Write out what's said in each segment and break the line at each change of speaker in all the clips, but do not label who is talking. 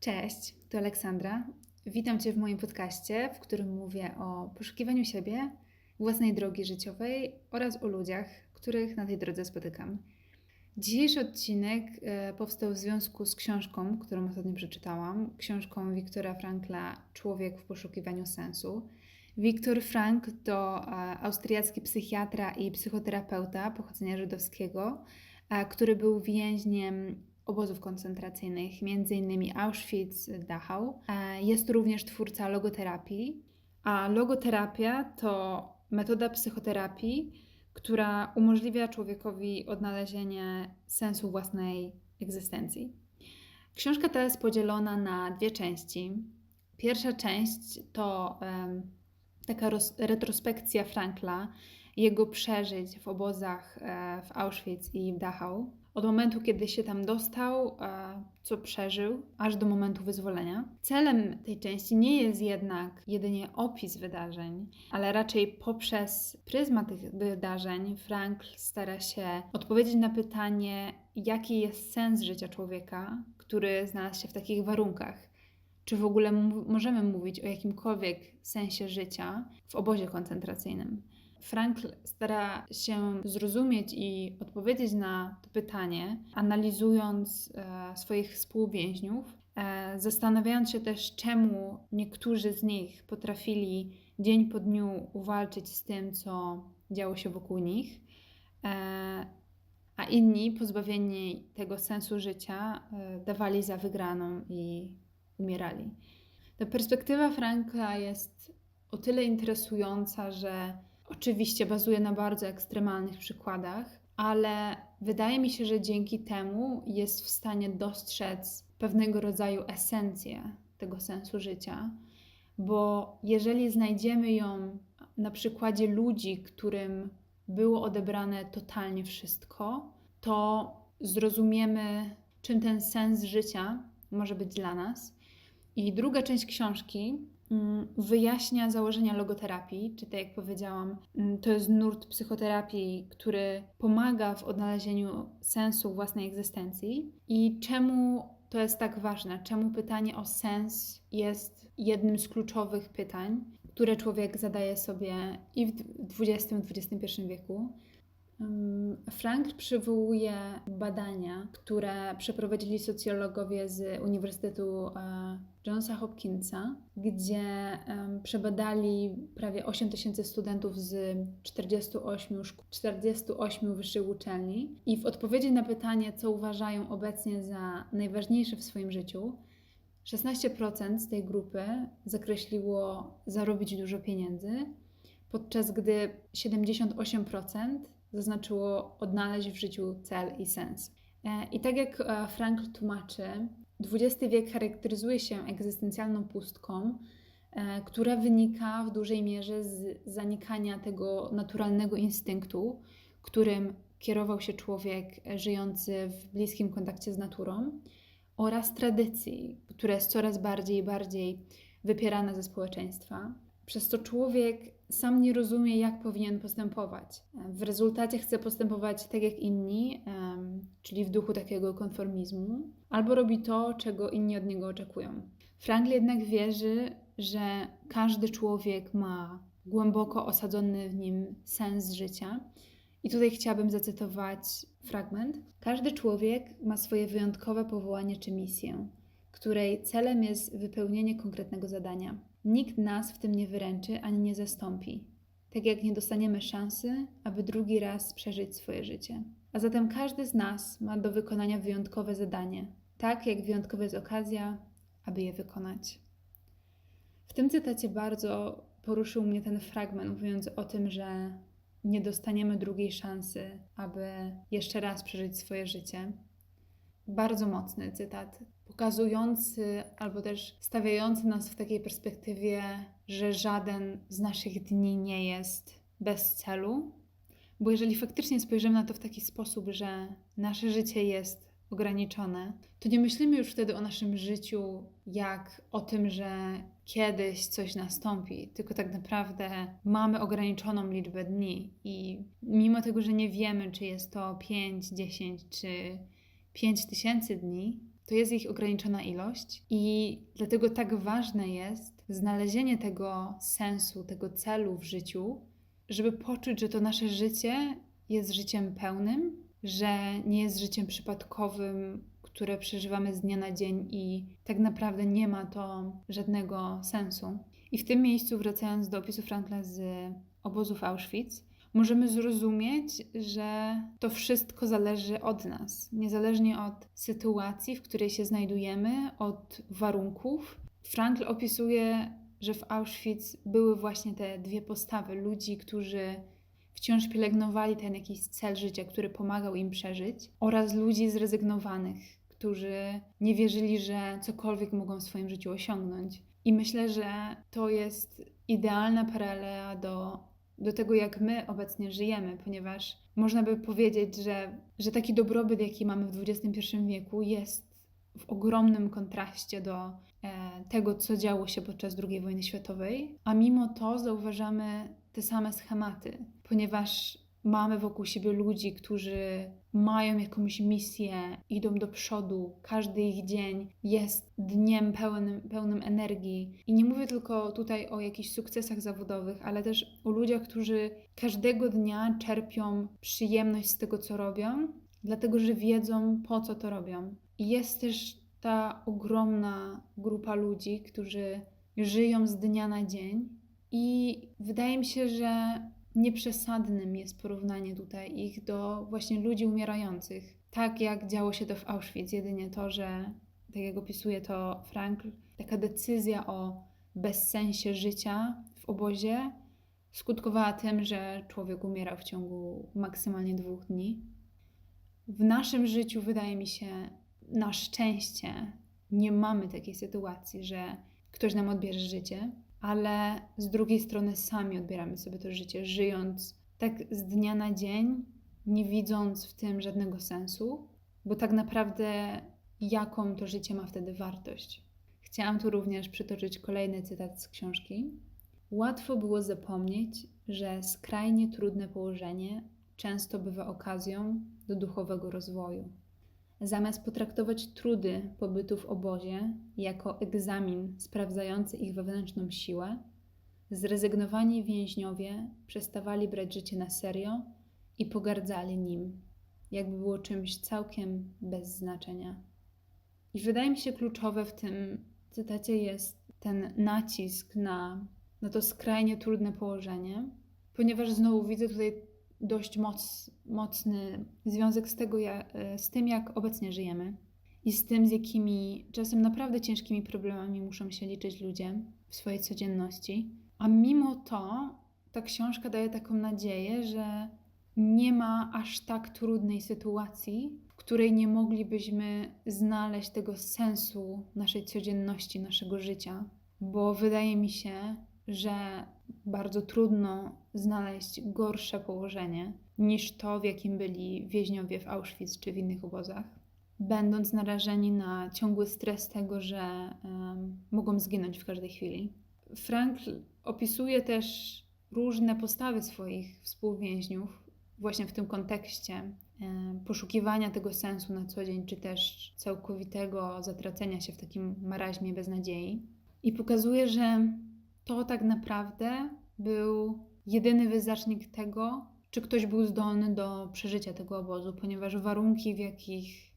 Cześć, to Aleksandra. Witam Cię w moim podcaście, w którym mówię o poszukiwaniu siebie, własnej drogi życiowej oraz o ludziach, których na tej drodze spotykam. Dzisiejszy odcinek e, powstał w związku z książką, którą ostatnio przeczytałam, książką Wiktora Frankla Człowiek w poszukiwaniu sensu. Wiktor Frank to e, austriacki psychiatra i psychoterapeuta pochodzenia żydowskiego, e, który był więźniem obozów koncentracyjnych, m.in. Auschwitz-Dachau. Jest również twórca logoterapii, a logoterapia to metoda psychoterapii, która umożliwia człowiekowi odnalezienie sensu własnej egzystencji. Książka ta jest podzielona na dwie części. Pierwsza część to um, taka retrospekcja Frankla, jego przeżyć w obozach e, w Auschwitz i w Dachau od momentu, kiedy się tam dostał, co przeżył, aż do momentu wyzwolenia. Celem tej części nie jest jednak jedynie opis wydarzeń, ale raczej poprzez pryzmat tych wydarzeń Frankl stara się odpowiedzieć na pytanie, jaki jest sens życia człowieka, który znalazł się w takich warunkach. Czy w ogóle możemy mówić o jakimkolwiek sensie życia w obozie koncentracyjnym? Frankl stara się zrozumieć i odpowiedzieć na to pytanie, analizując e, swoich współwięźniów, e, zastanawiając się też, czemu niektórzy z nich potrafili dzień po dniu uwalczyć z tym, co działo się wokół nich, e, a inni, pozbawieni tego sensu życia, e, dawali za wygraną i umierali. Ta perspektywa Frankla jest o tyle interesująca, że Oczywiście bazuje na bardzo ekstremalnych przykładach, ale wydaje mi się, że dzięki temu jest w stanie dostrzec pewnego rodzaju esencję tego sensu życia, bo jeżeli znajdziemy ją na przykładzie ludzi, którym było odebrane totalnie wszystko, to zrozumiemy, czym ten sens życia może być dla nas. I druga część książki wyjaśnia założenia logoterapii, czy tak jak powiedziałam, mm, to jest nurt psychoterapii, który pomaga w odnalezieniu sensu własnej egzystencji i czemu to jest tak ważne, czemu pytanie o sens jest jednym z kluczowych pytań, które człowiek zadaje sobie i w XX XXI wieku. Frank przywołuje badania, które przeprowadzili socjologowie z Uniwersytetu e, Johnsa Hopkinsa, gdzie przebadali prawie 8 tysięcy studentów z 48, 48 wyższych uczelni i w odpowiedzi na pytanie, co uważają obecnie za najważniejsze w swoim życiu, 16% z tej grupy zakreśliło zarobić dużo pieniędzy, podczas gdy 78% zaznaczyło odnaleźć w życiu cel i sens. E, I tak jak e, Frankl tłumaczy, XX wiek charakteryzuje się egzystencjalną pustką, e, która wynika w dużej mierze z zanikania tego naturalnego instynktu, którym kierował się człowiek żyjący w bliskim kontakcie z naturą, oraz tradycji, która jest coraz bardziej i bardziej wypierana ze społeczeństwa. Przez to człowiek sam nie rozumie, jak powinien postępować. W rezultacie chce postępować tak jak inni, czyli w duchu takiego konformizmu, albo robi to, czego inni od niego oczekują. Frankl jednak wierzy, że każdy człowiek ma głęboko osadzony w nim sens życia. I tutaj chciałabym zacytować fragment. Każdy człowiek ma swoje wyjątkowe powołanie czy misję, której celem jest wypełnienie konkretnego zadania. Nikt nas w tym nie wyręczy ani nie zastąpi, tak jak nie dostaniemy szansy, aby drugi raz przeżyć swoje życie. A zatem każdy z nas ma do wykonania wyjątkowe zadanie, tak jak wyjątkowa jest okazja, aby je wykonać. W tym cytacie bardzo poruszył mnie ten fragment, mówiąc o tym, że nie dostaniemy drugiej szansy, aby jeszcze raz przeżyć swoje życie. Bardzo mocny cytat, pokazujący albo też stawiający nas w takiej perspektywie, że żaden z naszych dni nie jest bez celu. Bo jeżeli faktycznie spojrzymy na to w taki sposób, że nasze życie jest ograniczone, to nie myślimy już wtedy o naszym życiu jak o tym, że kiedyś coś nastąpi, tylko tak naprawdę mamy ograniczoną liczbę dni i mimo tego, że nie wiemy, czy jest to 5, 10 czy 5 tysięcy dni, to jest ich ograniczona ilość i dlatego tak ważne jest znalezienie tego sensu, tego celu w życiu, żeby poczuć, że to nasze życie jest życiem pełnym, że nie jest życiem przypadkowym, które przeżywamy z dnia na dzień i tak naprawdę nie ma to żadnego sensu. I w tym miejscu, wracając do opisu Frankla z obozów Auschwitz, możemy zrozumieć, że to wszystko zależy od nas, niezależnie od sytuacji, w której się znajdujemy, od warunków. Frankl opisuje, że w Auschwitz były właśnie te dwie postawy ludzi, którzy wciąż pielęgnowali ten jakiś cel życia, który pomagał im przeżyć, oraz ludzi zrezygnowanych, którzy nie wierzyli, że cokolwiek mogą w swoim życiu osiągnąć. I myślę, że to jest idealna paralela do, do tego, jak my obecnie żyjemy, ponieważ można by powiedzieć, że, że taki dobrobyt, jaki mamy w XXI wieku, jest w ogromnym kontraście do e, tego, co działo się podczas II wojny światowej, a mimo to zauważamy te same schematy, ponieważ mamy wokół siebie ludzi, którzy mają jakąś misję, idą do przodu, każdy ich dzień jest dniem pełnym, pełnym energii. I nie mówię tylko tutaj o jakichś sukcesach zawodowych, ale też o ludziach, którzy każdego dnia czerpią przyjemność z tego, co robią, dlatego że wiedzą, po co to robią. I jest też ta ogromna grupa ludzi, którzy żyją z dnia na dzień. I wydaje mi się, że nieprzesadnym jest porównanie tutaj ich do właśnie ludzi umierających. Tak jak działo się to w Auschwitz, jedynie to, że tak jak opisuje to Frankl, taka decyzja o bezsensie życia w obozie skutkowała tym, że człowiek umierał w ciągu maksymalnie dwóch dni. W naszym życiu, wydaje mi się, na szczęście nie mamy takiej sytuacji, że ktoś nam odbierze życie, ale z drugiej strony sami odbieramy sobie to życie, żyjąc tak z dnia na dzień, nie widząc w tym żadnego sensu, bo tak naprawdę jaką to życie ma wtedy wartość. Chciałam tu również przytoczyć kolejny cytat z książki. Łatwo było zapomnieć, że skrajnie trudne położenie często bywa okazją do duchowego rozwoju. Zamiast potraktować trudy pobytu w obozie jako egzamin sprawdzający ich wewnętrzną siłę, zrezygnowani więźniowie przestawali brać życie na serio i pogardzali nim, jakby było czymś całkiem bez znaczenia. I wydaje mi się kluczowe w tym cytacie jest ten nacisk na, na to skrajnie trudne położenie, ponieważ znowu widzę tutaj dość moc, mocny związek z, tego, z tym, jak obecnie żyjemy i z tym, z jakimi czasem naprawdę ciężkimi problemami muszą się liczyć ludzie w swojej codzienności. A mimo to ta książka daje taką nadzieję, że nie ma aż tak trudnej sytuacji, w której nie moglibyśmy znaleźć tego sensu naszej codzienności, naszego życia, bo wydaje mi się, że bardzo trudno znaleźć gorsze położenie niż to, w jakim byli więźniowie w Auschwitz czy w innych obozach, będąc narażeni na ciągły stres tego, że um, mogą zginąć w każdej chwili. Frankl opisuje też różne postawy swoich współwięźniów, właśnie w tym kontekście poszukiwania tego sensu na co dzień, czy też całkowitego zatracenia się w takim maraźmie beznadziei. I pokazuje, że to tak naprawdę był jedyny wyznacznik tego, czy ktoś był zdolny do przeżycia tego obozu, ponieważ warunki, w jakich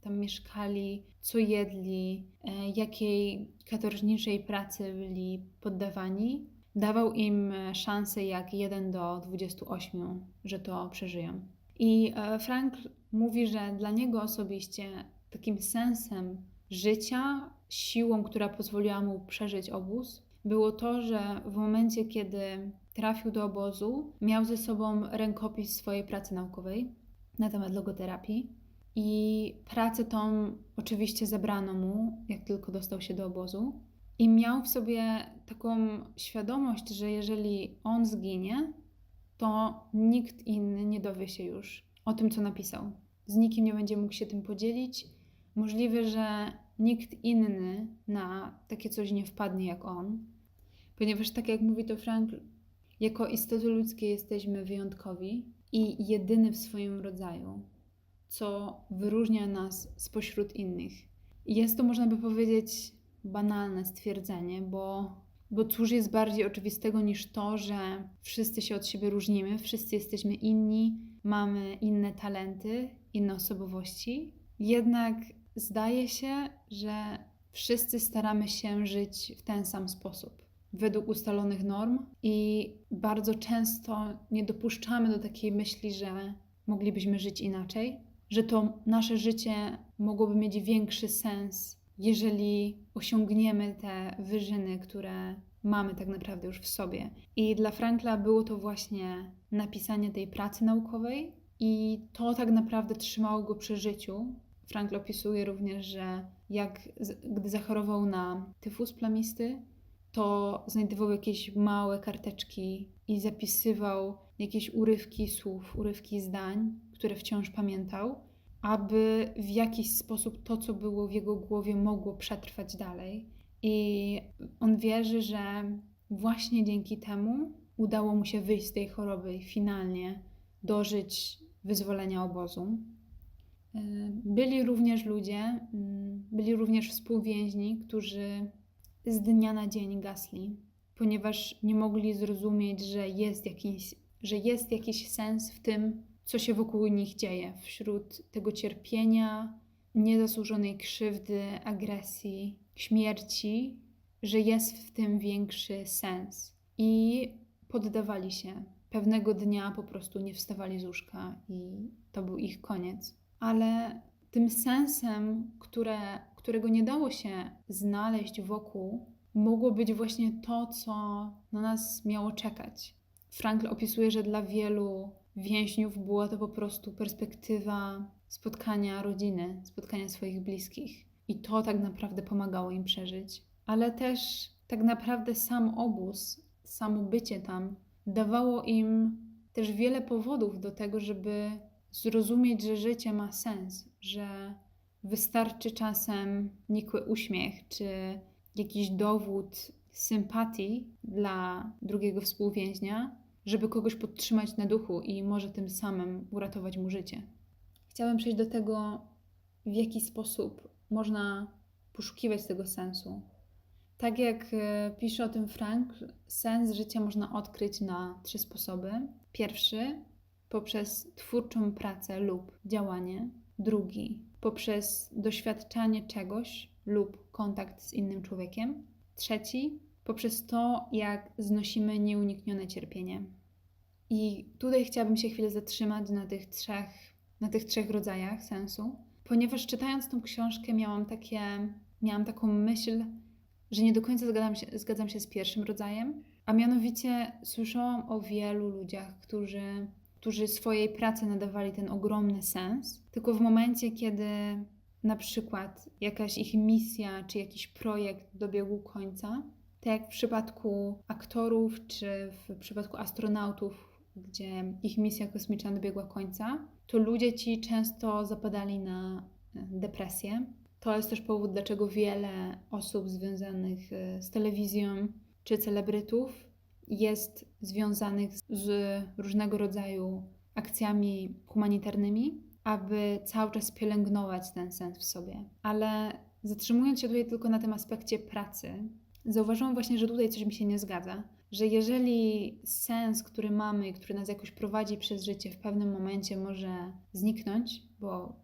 tam mieszkali, co jedli, e, jakiej katorżniczej pracy byli poddawani, dawał im szansę jak 1 do 28, że to przeżyją. I e, Frank mówi, że dla niego osobiście takim sensem życia, siłą, która pozwoliła mu przeżyć obóz, było to, że w momencie, kiedy trafił do obozu, miał ze sobą rękopis swojej pracy naukowej na temat logoterapii. I pracę tą oczywiście zabrano mu, jak tylko dostał się do obozu. I miał w sobie taką świadomość, że jeżeli on zginie, to nikt inny nie dowie się już o tym, co napisał. Z nikim nie będzie mógł się tym podzielić. Możliwe, że nikt inny na takie coś nie wpadnie jak on, ponieważ tak jak mówi to Frank, jako istoty ludzkie jesteśmy wyjątkowi i jedyny w swoim rodzaju, co wyróżnia nas spośród innych. Jest to, można by powiedzieć, banalne stwierdzenie, bo, bo cóż jest bardziej oczywistego niż to, że wszyscy się od siebie różnimy, wszyscy jesteśmy inni, mamy inne talenty, inne osobowości. Jednak zdaje się, że wszyscy staramy się żyć w ten sam sposób, według ustalonych norm, i bardzo często nie dopuszczamy do takiej myśli, że moglibyśmy żyć inaczej, że to nasze życie mogłoby mieć większy sens, jeżeli osiągniemy te wyżyny, które mamy tak naprawdę już w sobie. I dla Frankla było to właśnie napisanie tej pracy naukowej, i to tak naprawdę trzymało go przy życiu. Frankl opisuje również, że jak gdy zachorował na tyfus plamisty, to znajdował jakieś małe karteczki i zapisywał jakieś urywki słów, urywki zdań, które wciąż pamiętał, aby w jakiś sposób to, co było w jego głowie, mogło przetrwać dalej. I on wierzy, że właśnie dzięki temu udało mu się wyjść z tej choroby i finalnie dożyć wyzwolenia obozu. Byli również ludzie, mm, byli również współwięźni, którzy z dnia na dzień gasli, ponieważ nie mogli zrozumieć, że jest jakiś, że jest jakiś sens w tym, co się wokół nich dzieje, wśród tego cierpienia, niezasłużonej krzywdy, agresji, śmierci, że jest w tym większy sens. I poddawali się. Pewnego dnia po prostu nie wstawali z łóżka i to był ich koniec. Ale tym sensem, które, którego nie dało się znaleźć wokół, mogło być właśnie to, co na nas miało czekać. Frankl opisuje, że dla wielu więźniów była to po prostu perspektywa spotkania rodziny, spotkania swoich bliskich. I to tak naprawdę pomagało im przeżyć. Ale też tak naprawdę sam obóz, samo bycie tam dawało im też wiele powodów do tego, żeby zrozumieć, że życie ma sens, że wystarczy czasem nikły uśmiech czy jakiś dowód sympatii dla drugiego współwięźnia, żeby kogoś podtrzymać na duchu i może tym samym uratować mu życie. Chciałabym przejść do tego, w jaki sposób można poszukiwać tego sensu. Tak jak e, pisze o tym Frank, sens życia można odkryć na trzy sposoby. Pierwszy poprzez twórczą pracę lub działanie. Drugi poprzez doświadczanie czegoś lub kontakt z innym człowiekiem. Trzeci poprzez to, jak znosimy nieuniknione cierpienie. I tutaj chciałabym się chwilę zatrzymać na tych trzech, na tych trzech rodzajach sensu, ponieważ czytając tą książkę miałam, takie, miałam taką myśl, że nie do końca zgadzam się, zgadzam się z pierwszym rodzajem, a mianowicie słyszałam o wielu ludziach, którzy, którzy swojej pracy nadawali ten ogromny sens, tylko w momencie, kiedy na przykład jakaś ich misja czy jakiś projekt dobiegł końca, tak jak w przypadku aktorów czy w przypadku astronautów, gdzie ich misja kosmiczna dobiegła końca, to ludzie ci często zapadali na e, depresję. To jest też powód, dlaczego wiele osób związanych e, z telewizją czy celebrytów jest związanych z różnego rodzaju akcjami humanitarnymi, aby cały czas pielęgnować ten sens w sobie. Ale zatrzymując się tutaj tylko na tym aspekcie pracy, zauważyłam właśnie, że tutaj coś mi się nie zgadza, że jeżeli sens, który mamy i który nas jakoś prowadzi przez życie, w pewnym momencie może zniknąć, bo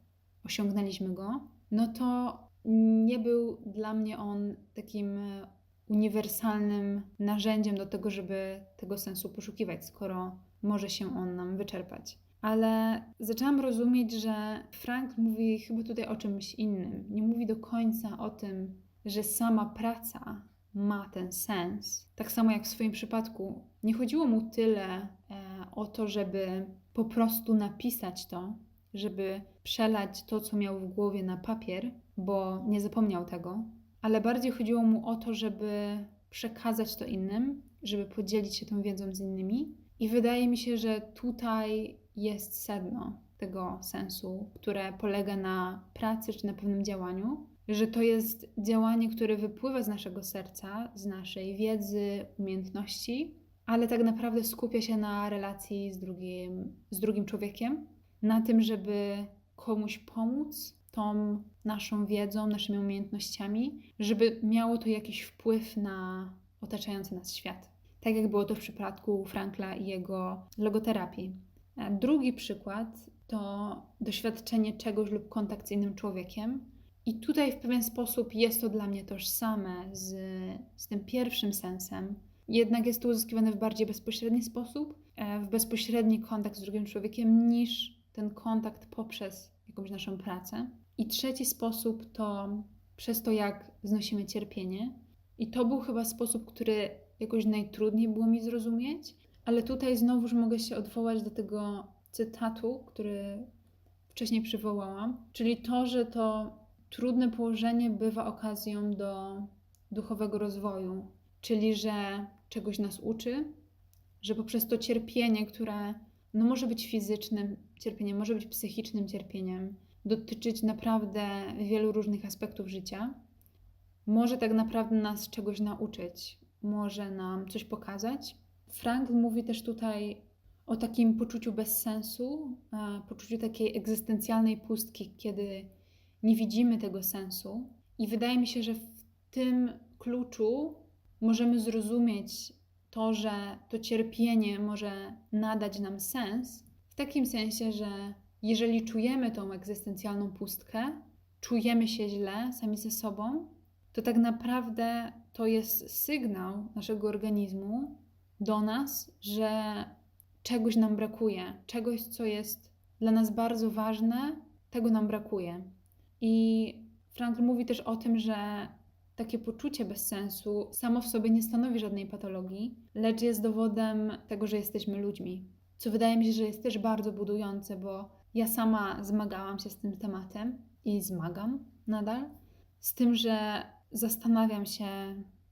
osiągnęliśmy go, no to nie był dla mnie on takim uniwersalnym narzędziem do tego, żeby tego sensu poszukiwać, skoro może się on nam wyczerpać. Ale zaczęłam rozumieć, że Frank mówi chyba tutaj o czymś innym. Nie mówi do końca o tym, że sama praca ma ten sens. Tak samo jak w swoim przypadku, nie chodziło mu tyle e, o to, żeby po prostu napisać to, żeby przelać to, co miał w głowie na papier, bo nie zapomniał tego, ale bardziej chodziło mu o to, żeby przekazać to innym, żeby podzielić się tą wiedzą z innymi. I wydaje mi się, że tutaj jest sedno tego sensu, które polega na pracy czy na pewnym działaniu, że to jest działanie, które wypływa z naszego serca, z naszej wiedzy, umiejętności, ale tak naprawdę skupia się na relacji z drugim, z drugim człowiekiem, na tym, żeby komuś pomóc tą naszą wiedzą, naszymi umiejętnościami, żeby miało to jakiś wpływ na otaczający nas świat. Tak jak było to w przypadku Frankla i jego logoterapii. A drugi przykład to doświadczenie czegoś lub kontakt z innym człowiekiem. I tutaj w pewien sposób jest to dla mnie tożsame z, z tym pierwszym sensem, jednak jest to uzyskiwane w bardziej bezpośredni sposób, e, w bezpośredni kontakt z drugim człowiekiem, niż ten kontakt poprzez jakąś naszą pracę. I trzeci sposób to przez to, jak znosimy cierpienie. I to był chyba sposób, który jakoś najtrudniej było mi zrozumieć, ale tutaj znowuż mogę się odwołać do tego cytatu, który wcześniej przywołałam, czyli to, że to trudne położenie bywa okazją do duchowego rozwoju, czyli że czegoś nas uczy, że poprzez to cierpienie, które no może być fizycznym cierpieniem, może być psychicznym cierpieniem, dotyczyć naprawdę wielu różnych aspektów życia, może tak naprawdę nas czegoś nauczyć, może nam coś pokazać. Frank mówi też tutaj o takim poczuciu bezsensu, poczuciu takiej egzystencjalnej pustki, kiedy nie widzimy tego sensu. I wydaje mi się, że w tym kluczu możemy zrozumieć to, że to cierpienie może nadać nam sens, w takim sensie, że jeżeli czujemy tą egzystencjalną pustkę, czujemy się źle sami ze sobą, to tak naprawdę to jest sygnał naszego organizmu do nas, że czegoś nam brakuje, czegoś, co jest dla nas bardzo ważne, tego nam brakuje. I Frankl mówi też o tym, że takie poczucie bezsensu samo w sobie nie stanowi żadnej patologii, lecz jest dowodem tego, że jesteśmy ludźmi. Co wydaje mi się, że jest też bardzo budujące, bo ja sama zmagałam się z tym tematem i zmagam nadal, z tym, że zastanawiam się,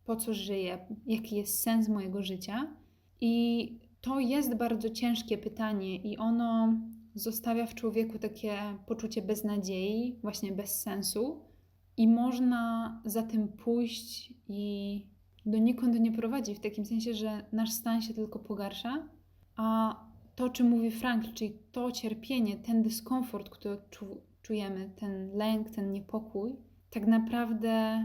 po co żyję, jaki jest sens mojego życia. I to jest bardzo ciężkie pytanie, i ono zostawia w człowieku takie poczucie beznadziei, właśnie bez sensu, i można za tym pójść i donikąd nie prowadzi, w takim sensie, że nasz stan się tylko pogarsza, a to, o czym mówi Frank, czyli to cierpienie, ten dyskomfort, który czujemy, ten lęk, ten niepokój, tak naprawdę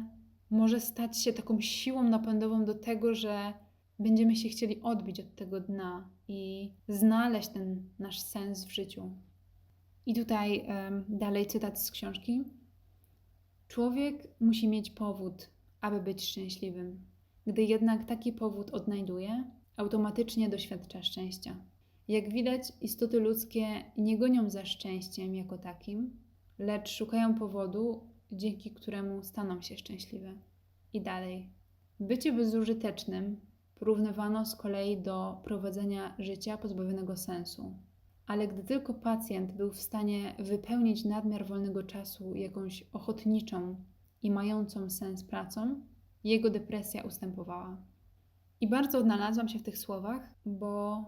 może stać się taką siłą napędową do tego, że będziemy się chcieli odbić od tego dna i znaleźć ten nasz sens w życiu. I tutaj um, dalej cytat z książki. Człowiek musi mieć powód, aby być szczęśliwym. Gdy jednak taki powód odnajduje, automatycznie doświadcza szczęścia. Jak widać, istoty ludzkie nie gonią za szczęściem jako takim, lecz szukają powodu, dzięki któremu staną się szczęśliwe. I dalej. Bycie bezużytecznym porównywano z kolei do prowadzenia życia pozbawionego sensu. Ale gdy tylko pacjent był w stanie wypełnić nadmiar wolnego czasu jakąś ochotniczą i mającą sens pracą, jego depresja ustępowała. I bardzo odnalazłam się w tych słowach, bo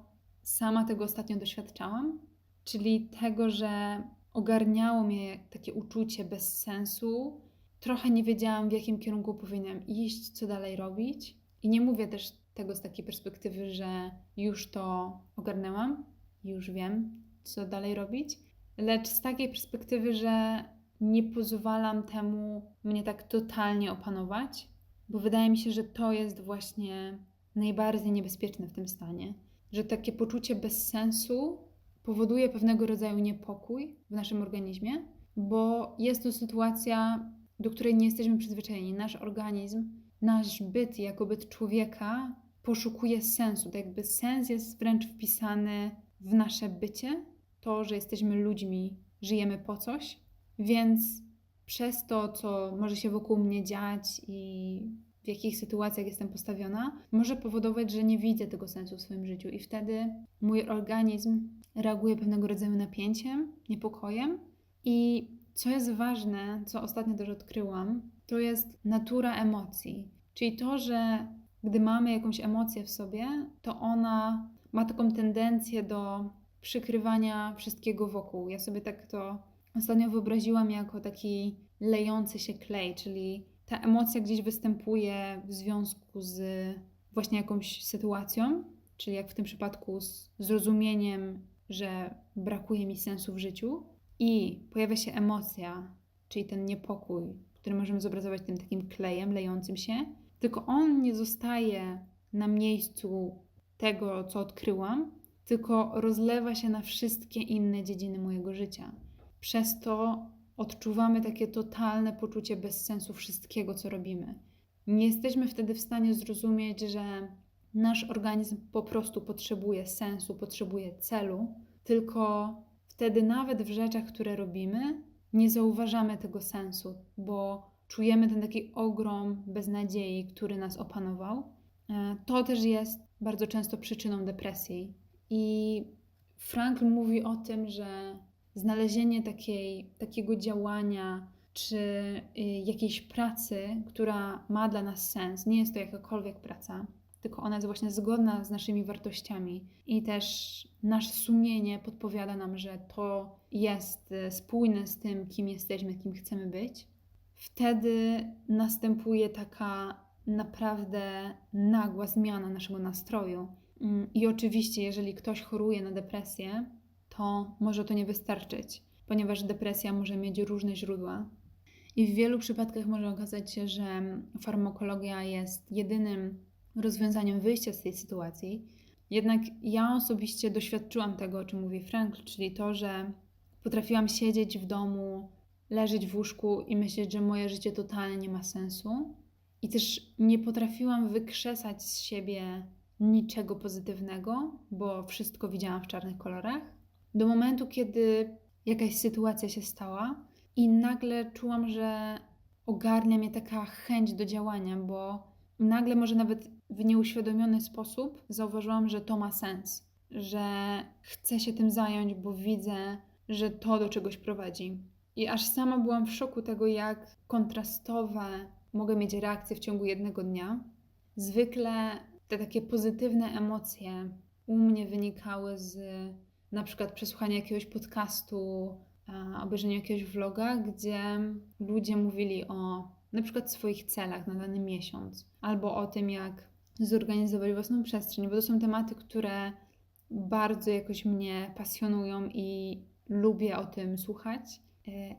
sama tego ostatnio doświadczałam, czyli tego, że ogarniało mnie takie uczucie bez sensu. Trochę nie wiedziałam, w jakim kierunku powinnam iść, co dalej robić. I nie mówię też tego z takiej perspektywy, że już to ogarnęłam, już wiem, co dalej robić, lecz z takiej perspektywy, że nie pozwalam temu mnie tak totalnie opanować, bo wydaje mi się, że to jest właśnie najbardziej niebezpieczne w tym stanie, że takie poczucie bezsensu powoduje pewnego rodzaju niepokój w naszym organizmie, bo jest to sytuacja, do której nie jesteśmy przyzwyczajeni. Nasz organizm, nasz byt jako byt człowieka poszukuje sensu. Tak jakby sens jest wręcz wpisany w nasze bycie, to, że jesteśmy ludźmi, żyjemy po coś, więc przez to, co może się wokół mnie dziać i w jakich sytuacjach jestem postawiona, może powodować, że nie widzę tego sensu w swoim życiu, i wtedy mój organizm reaguje pewnego rodzaju napięciem, niepokojem. I co jest ważne, co ostatnio też odkryłam, to jest natura emocji. Czyli to, że gdy mamy jakąś emocję w sobie, to ona ma taką tendencję do przykrywania wszystkiego wokół. Ja sobie tak to ostatnio wyobraziłam jako taki lejący się klej, czyli ta emocja gdzieś występuje w związku z właśnie jakąś sytuacją, czyli jak w tym przypadku z zrozumieniem, że brakuje mi sensu w życiu, i pojawia się emocja czyli ten niepokój, który możemy zobrazować tym takim klejem lejącym się, tylko on nie zostaje na miejscu tego, co odkryłam, tylko rozlewa się na wszystkie inne dziedziny mojego życia. Przez to odczuwamy takie totalne poczucie bezsensu wszystkiego, co robimy. Nie jesteśmy wtedy w stanie zrozumieć, że nasz organizm po prostu potrzebuje sensu, potrzebuje celu, tylko wtedy nawet w rzeczach, które robimy, nie zauważamy tego sensu, bo czujemy ten taki ogrom beznadziei, który nas opanował. E, to też jest bardzo często przyczyną depresji. I Frankl mówi o tym, że znalezienie takiej, takiego działania czy y, jakiejś pracy, która ma dla nas sens, nie jest to jakakolwiek praca, tylko ona jest właśnie zgodna z naszymi wartościami i też nasze sumienie podpowiada nam, że to jest y, spójne z tym, kim jesteśmy, kim chcemy być. Wtedy następuje taka naprawdę nagła zmiana naszego nastroju. Mm, I oczywiście, jeżeli ktoś choruje na depresję, to może to nie wystarczyć, ponieważ depresja może mieć różne źródła. I w wielu przypadkach może okazać się, że farmakologia jest jedynym rozwiązaniem wyjścia z tej sytuacji. Jednak ja osobiście doświadczyłam tego, o czym mówi Frankl, czyli to, że potrafiłam siedzieć w domu, leżeć w łóżku i myśleć, że moje życie totalnie nie ma sensu. I też nie potrafiłam wykrzesać z siebie niczego pozytywnego, bo wszystko widziałam w czarnych kolorach. Do momentu, kiedy jakaś sytuacja się stała i nagle czułam, że ogarnia mnie taka chęć do działania, bo nagle, może nawet w nieuświadomiony sposób, zauważyłam, że to ma sens, że chcę się tym zająć, bo widzę, że to do czegoś prowadzi. I aż sama byłam w szoku tego, jak kontrastowe mogę mieć reakcje w ciągu jednego dnia. Zwykle te takie pozytywne emocje u mnie wynikały z na przykład przesłuchania jakiegoś podcastu, obejrzenia jakiegoś vloga, gdzie ludzie mówili o na przykład swoich celach na dany miesiąc, albo o tym, jak zorganizować własną przestrzeń, bo to są tematy, które bardzo jakoś mnie pasjonują i lubię o tym słuchać.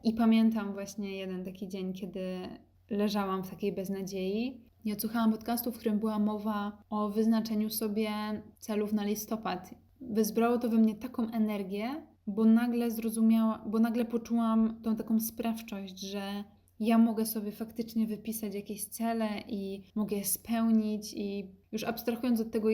I pamiętam właśnie jeden taki dzień, kiedy leżałam w takiej beznadziei. Ja słuchałam podcastu, w którym była mowa o wyznaczeniu sobie celów na listopad. Wezbrało to we mnie taką energię, bo nagle zrozumiałam, bo nagle poczułam tą taką sprawczość, że ja mogę sobie faktycznie wypisać jakieś cele i mogę je spełnić i już abstrahując od tego,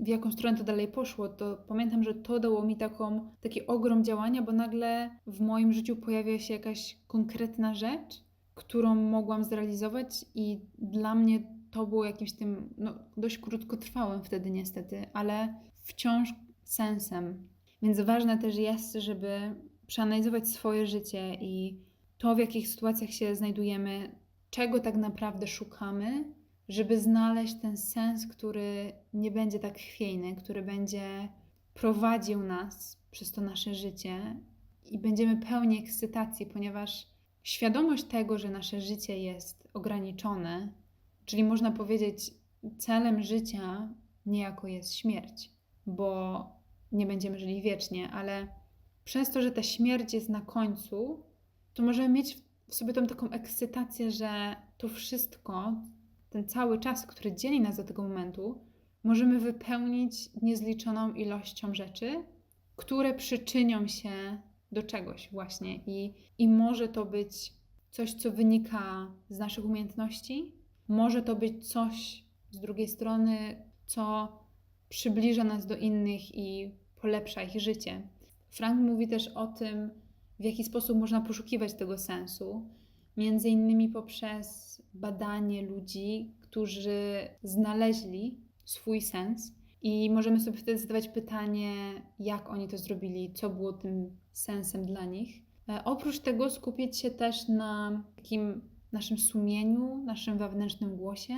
w jaką stronę to dalej poszło, to pamiętam, że to dało mi taką, taki ogrom działania, bo nagle w moim życiu pojawia się jakaś konkretna rzecz, którą mogłam zrealizować i dla mnie to było jakimś tym, no dość krótkotrwałym wtedy niestety, ale wciąż sensem. Więc ważne też jest, żeby przeanalizować swoje życie i to, w jakich sytuacjach się znajdujemy, czego tak naprawdę szukamy, żeby znaleźć ten sens, który nie będzie tak chwiejny, który będzie prowadził nas przez to nasze życie i będziemy pełni ekscytacji, ponieważ świadomość tego, że nasze życie jest ograniczone, czyli można powiedzieć, celem życia niejako jest śmierć, bo nie będziemy żyli wiecznie, ale przez to, że ta śmierć jest na końcu, to możemy mieć w sobie tą taką ekscytację, że to wszystko, ten cały czas, który dzieli nas do tego momentu, możemy wypełnić niezliczoną ilością rzeczy, które przyczynią się do czegoś właśnie. I, I może to być coś, co wynika z naszych umiejętności, może to być coś z drugiej strony, co przybliża nas do innych i polepsza ich życie. Frank mówi też o tym, w jaki sposób można poszukiwać tego sensu, między innymi poprzez badanie ludzi, którzy znaleźli swój sens i możemy sobie wtedy zadawać pytanie, jak oni to zrobili, co było tym sensem dla nich. E, oprócz tego skupić się też na takim naszym sumieniu, naszym wewnętrznym głosie,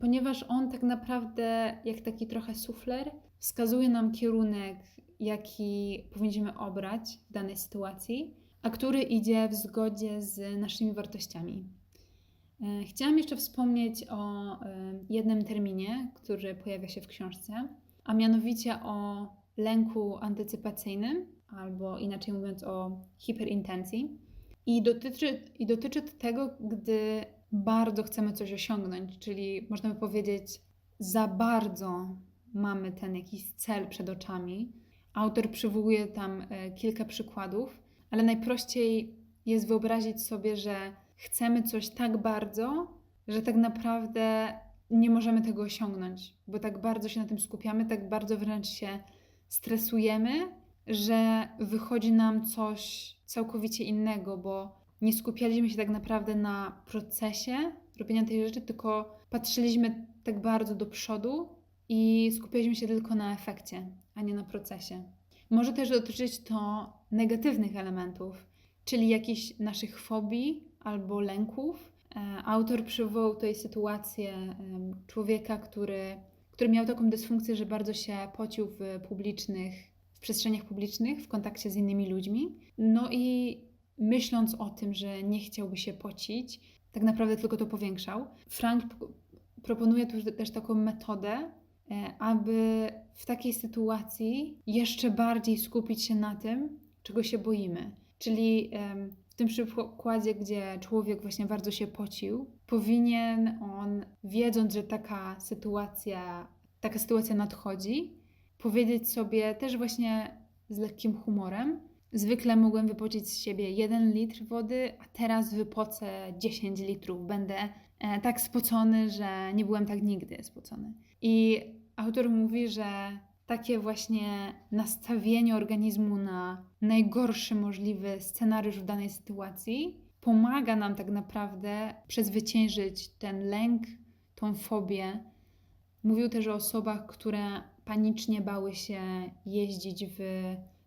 ponieważ on tak naprawdę, jak taki trochę sufler, wskazuje nam kierunek, jaki powinniśmy obrać w danej sytuacji, a który idzie w zgodzie z naszymi wartościami. E, chciałam jeszcze wspomnieć o e, jednym terminie, który pojawia się w książce, a mianowicie o lęku antycypacyjnym, albo inaczej mówiąc o hiperintencji. I dotyczy, I dotyczy tego, gdy bardzo chcemy coś osiągnąć, czyli można by powiedzieć, za bardzo mamy ten jakiś cel przed oczami. Autor przywołuje tam e, kilka przykładów, ale najprościej jest wyobrazić sobie, że chcemy coś tak bardzo, że tak naprawdę nie możemy tego osiągnąć, bo tak bardzo się na tym skupiamy, tak bardzo wręcz się stresujemy, że wychodzi nam coś całkowicie innego, bo nie skupialiśmy się tak naprawdę na procesie robienia tej rzeczy, tylko patrzyliśmy tak bardzo do przodu i skupialiśmy się tylko na efekcie, a nie na procesie. Może też dotyczyć to negatywnych elementów, czyli jakichś naszych fobii albo lęków. E, autor przywołał tutaj sytuację człowieka, który, który miał taką dysfunkcję, że bardzo się pocił w publicznych, w przestrzeniach publicznych, w kontakcie z innymi ludźmi. No i myśląc o tym, że nie chciałby się pocić, tak naprawdę tylko to powiększał. Frank proponuje tu też taką metodę, aby w takiej sytuacji jeszcze bardziej skupić się na tym, czego się boimy. Czyli w tym przykładzie, gdzie człowiek właśnie bardzo się pocił, powinien on, wiedząc, że taka sytuacja, taka sytuacja nadchodzi, powiedzieć sobie też właśnie z lekkim humorem, Zwykle mogłem wypocić z siebie 1 litr wody, a teraz wypocę 10 litrów. Będę e, tak spocony, że nie byłem tak nigdy spocony. I autor mówi, że takie właśnie nastawienie organizmu na najgorszy możliwy scenariusz w danej sytuacji pomaga nam tak naprawdę przezwyciężyć ten lęk, tą fobię. Mówił też o osobach, które panicznie bały się jeździć w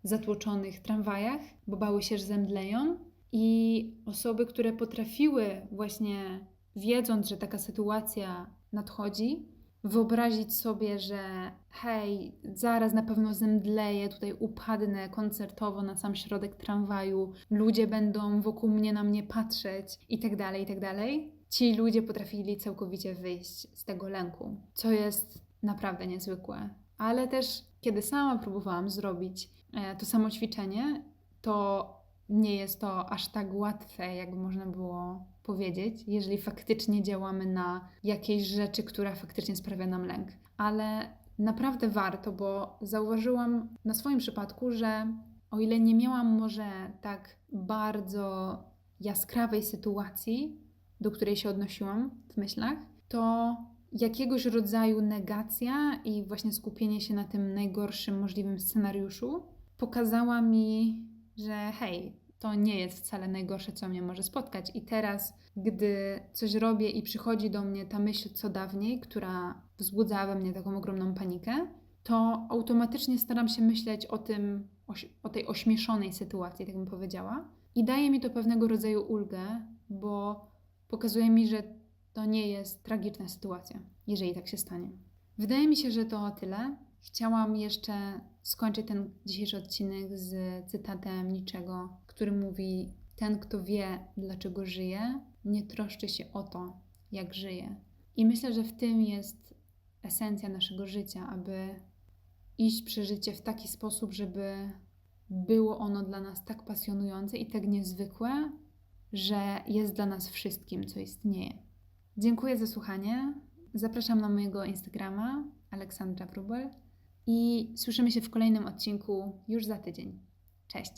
zatłoczonych tramwajach, bo bały się, że zemdleją. I osoby, które potrafiły właśnie, wiedząc, że taka sytuacja nadchodzi, wyobrazić sobie, że hej, zaraz na pewno zemdleję, tutaj upadnę koncertowo na sam środek tramwaju, ludzie będą wokół mnie na mnie patrzeć i tak dalej, i tak dalej. Ci ludzie potrafili całkowicie wyjść z tego lęku, co jest naprawdę niezwykłe. Ale też, kiedy sama próbowałam zrobić E, to samo ćwiczenie, to nie jest to aż tak łatwe, jakby można było powiedzieć, jeżeli faktycznie działamy na jakiejś rzeczy, która faktycznie sprawia nam lęk. Ale naprawdę warto, bo zauważyłam na swoim przypadku, że o ile nie miałam może tak bardzo jaskrawej sytuacji, do której się odnosiłam w myślach, to jakiegoś rodzaju negacja i właśnie skupienie się na tym najgorszym możliwym scenariuszu pokazała mi, że hej, to nie jest wcale najgorsze, co mnie może spotkać. I teraz, gdy coś robię i przychodzi do mnie ta myśl co dawniej, która wzbudzała we mnie taką ogromną panikę, to automatycznie staram się myśleć o tym, o, tej ośmieszonej sytuacji, tak bym powiedziała. I daje mi to pewnego rodzaju ulgę, bo pokazuje mi, że to nie jest tragiczna sytuacja, jeżeli tak się stanie. Wydaje mi się, że to tyle. Chciałam jeszcze skończyć ten dzisiejszy odcinek z cytatem Niczego, który mówi: Ten, kto wie, dlaczego żyje, nie troszczy się o to, jak żyje. I myślę, że w tym jest esencja naszego życia, aby iść przez życie w taki sposób, żeby było ono dla nas tak pasjonujące i tak niezwykłe, że jest dla nas wszystkim, co istnieje. Dziękuję za słuchanie. Zapraszam na mojego Instagrama Aleksandra Wrubel i słyszymy się w kolejnym odcinku już za tydzień. Cześć!